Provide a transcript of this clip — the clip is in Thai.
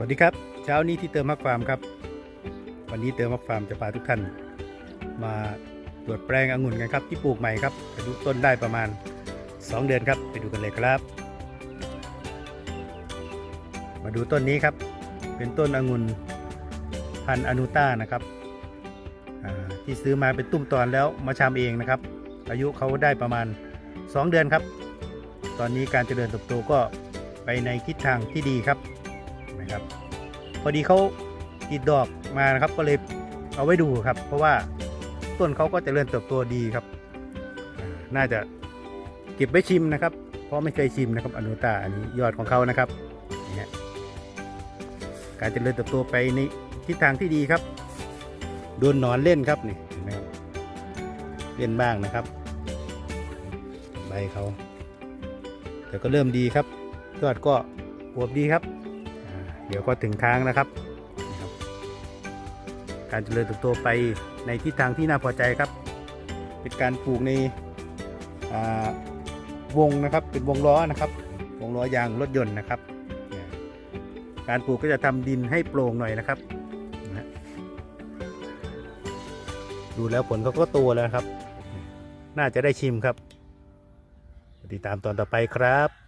วัสดีครับ เช้านี้ที่เติมมักฟาร์มครับ วันนี้เติมมักฟาร์มจะพาทุกท่าน มาตรวจแปลงองุ่นกันครับ ที่ปลูกใหม่ครับอายุต้นได้ประมาณ 2 เดือนครับ ไปดูกันเลยครับ มาดูต้นนี้ครับ เป็นต้นองุ่นพันอนุต้านะครับที่ซื้อมาเป็นตุ้มตอนแล้วมาชำเองนะครับ อายุเขาได้ประมาณ 2 เดือนครับ ตอนนี้การเจริญเติบโตก็ไปในทิศทางที่ดีครับ ครับ พอดีเขาติดดอกมานะครับ ก็เลยเอาไว้ดูครับ เพราะว่าต้นเขาก็เจริญเติบโตดีครับ น่าจะเก็บไว้ชิมนะครับ เพราะไม่เคยชิมนะครับอนุตาอันนี้ยอดของเขานะครับนี่การเจริญเติบโตไปในทิศทางที่ดีครับ โดนหนอนเล่นครับนี่เห็นไหมครับเล่นบ้างนะครับ ใบเขาแต่ก็เริ่มดีครับยอดก็อวบดีครับ เดี๋ยวก็ถึงทางนะครับ การเจริญเติบโตไปในทิศทางที่น่าพอใจครับ เป็นการปลูกในวงนะครับเป็นวงล้อนะครับ วงล้อยางรถยนต์นะครับ การปลูกก็จะทำดินให้โปร่งหน่อยนะครับ ดูแล้วผลเขาก็โตแล้วครับ น่าจะได้ชิมครับ ติดตามตอนต่อไปครับ